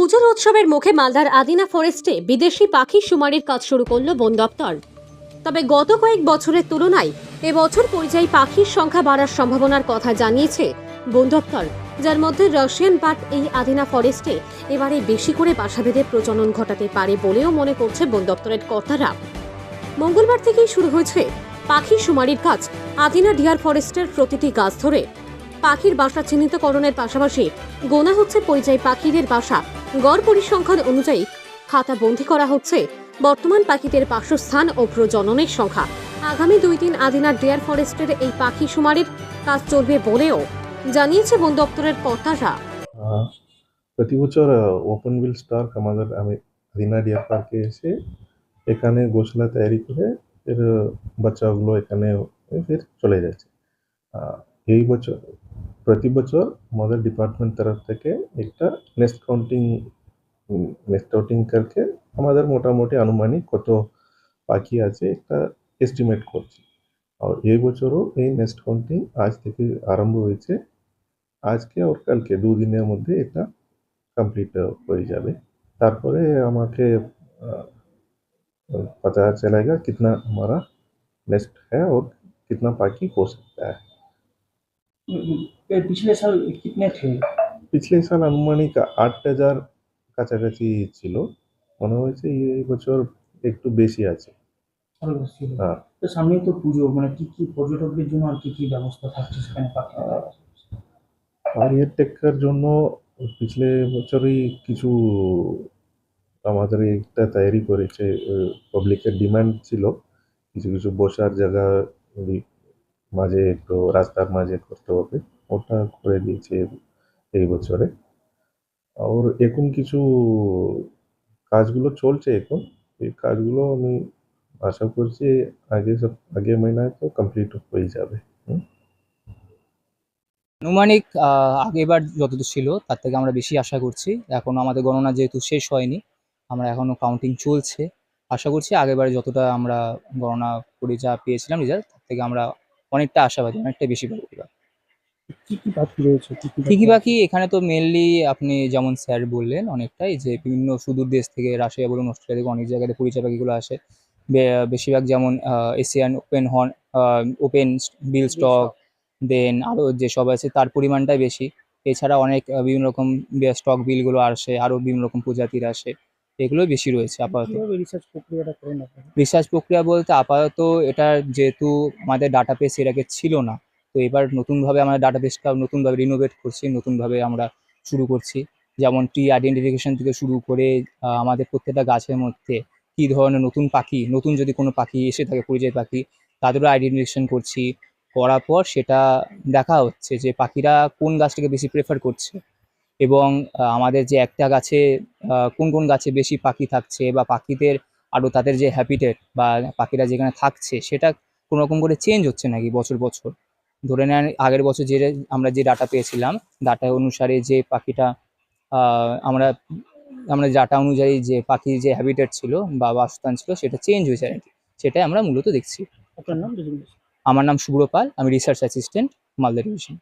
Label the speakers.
Speaker 1: পুজোর উৎসবের মুখে মালদার আদিনা ফরেস্টে বিদেশি পাখি শুমারির কাজ শুরু করল বন দপ্তর। তবে গত কয়েক বছরের তুলনায় এবছর পরিযায়ী পাখির সংখ্যা বাড়ার সম্ভাবনার কথা জানিয়েছে বন দপ্তর, যার মধ্যে রাশিয়ান বাট এই আদিনা ফরেস্টে এবারে বেশি করে বাসা বেঁধে প্রজনন ঘটাতে পারে বলেও মনে করছে বন দপ্তরের কর্তারা। মঙ্গলবার থেকেই শুরু হয়েছে পাখি শুমারির কাজ। আদিনা ডিয়ার ফরেস্টের প্রতিটি গাছ ধরে পাখির বাসা চিহ্নিতকরণের পাশাপাশি গোনা হচ্ছে পরিযায়ী পাখিদের বাসা। গড় পরিসংখ্যান অনুযায়ী খাতা বন্দি করা হচ্ছে বর্তমান পাখিদের বাসস্থান ও প্রজননের সংখ্যা। আগামী দুই দিন আদিনা ডিয়ার ফরেস্টের এই পাখি শুমারির কাজ চলবে বলেও জানিয়েছে বন দপ্তরের কর্তারা।
Speaker 2: প্রতি বছর ওপেন উইল স্টার্ক আমাদের, আমি আদিনা ডিয়ার পার্কে এসে এখানে গোসলা তৈরি করে এর, বাচ্চাগুলো এখানে ফের চলে যাচ্ছে। এই বছর প্রতি বছর আমাদের ডিপার্টমেন্ট তরফ থেকে একটা নেস্ট কাউন্টিং নেস্ট কাউন্টিং করকে আমাদের মোটামুটি আনুমানিক কত পাখি আছে একটা এস্টিমেট করছি আর এই বছরও এই নেস্ট কাউন্টিং আজ থেকে আরম্ভ হয়েছে আজকে और কালকে দুদিনের মধ্যে এটা কমপ্লিট হয়ে যাবে তারপরে আমাকে আহ, पता चलेगा कितना हमारा नेस्ट है और कितना पाकि हो सकता है
Speaker 3: ये पिछले साल कितने थे
Speaker 2: পিছলে সাল আনুমানিক আট হাজার কাছাকাছি ছিল মনে হয়েছে এই বছর একটু বেশি আছে
Speaker 3: আরো বেশি ছিল।
Speaker 2: হ্যাঁ
Speaker 3: তো সামনেই তো পুজো মানে কি কি পর্যটকদের জন্য আর কি কি ব্যবস্থা থাকছে সেখানে পাখি
Speaker 2: আহ, আর এর টেক্কার জন্য পিছলে বছরই কিছু আমাদের একটা তৈরি করেছে পাবলিকের ডিমান্ড ছিল কিছু কিছু বসার জায়গা ওই মাঝে একটু রাস্তার মাঝে করতে হবে। ওটা করে দিয়েছে এই বছরে। আর এখন কিছু কাজগুলো চলছে এখন। এই কাজগুলো আমি আশা করছি আগে সব, আগে মহিনায় তো কমপ্লিট হয়ে যাবে।
Speaker 4: আনুমানিক আগেবার যতদূর ছিল, তার থেকে আমরা বেশি আশা করছি। এখনও আমাদের গণনা যেহেতু শেষ হয়নি, আমরা এখনও কাউন্টিং চলছে। আশা করছি আগেরবারে যতটা আমরা গণনা করে যা পেয়েছিলাম রেজাল্ট তার থেকে আমরা অনেকটা আশাবাদী অনেকটা বেশি পাবো এবার
Speaker 3: কি কি পাখি রয়েছে? কি কি
Speaker 4: ঠিকই বাকি এখানে তো মেনলি আপনি যেমন স্যার বললেন অনেকটাই যে বিভিন্ন সুদূর দেশ থেকে রাশিয়া বলুন অস্ট্রেলিয়া থেকে অনেক জায়গাতে পরিচয় পাখিগুলো আসে। বেশিরভাগ যেমন Asian open horn open bill stork then আরও যেসব আছে তার পরিমাণটাই বেশি। এছাড়া অনেক বিভিন্ন রকম স্টক বিলগুলো আসে আরও বিভিন্ন রকম প্রজাতির আসে। এগুলো বেশি রয়েছে আপাতত।
Speaker 3: রিসার্চ প্রক্রিয়াটা করেন
Speaker 4: রিসার্চ প্রক্রিয়া বলতে আপাতত এটা যেহেতু আমাদের ডাটাবেস এর আগে ছিল না তো এবার নতুনভাবে আমরা ডাটাবেসটা নতুনভাবে রিনোভেট করছি নতুনভাবে আমরা শুরু করছি। যেমন ট্রি আইডেন্টিফিকেশন থেকে শুরু করে আমাদের প্রত্যেকটা গাছের মধ্যে কি ধরনের নতুন পাখি নতুন যদি কোনো পাখি এসে থাকে পরিযায়ী পাখি তাদেরও আইডেন্টিফিকেশন করছি। করার পর সেটা দেখা হচ্ছে যে পাখিরা কোন গাছটাকে বেশি প্রেফার করছে। এবং আমাদের যে একটা গাছে কোন কোন গাছে বেশি পাখি থাকছে বা পাখিদের আরও তাদের যে হ্যাবিটেট বা পাখিরা যেখানে থাকছে সেটা কোনো রকম করে চেঞ্জ হচ্ছে নাকি বছর বছর? ধরে নেন আগের বছর যে আমরা যে ডাটা পেয়েছিলাম ডাটা অনুসারে যে পাখিটা আমরা আমরা ডাটা অনুযায়ী যে পাখির যে হ্যাবিটেট ছিল বা বাসস্থান ছিল সেটা চেঞ্জ হয়েছে নাকি সেটাই আমরা মূলত দেখছি।
Speaker 3: আপনার নাম?
Speaker 4: আমার নাম শুভ্র পাল আমি রিসার্চ অ্যাসিস্ট্যান্ট মালদা ডিভিশন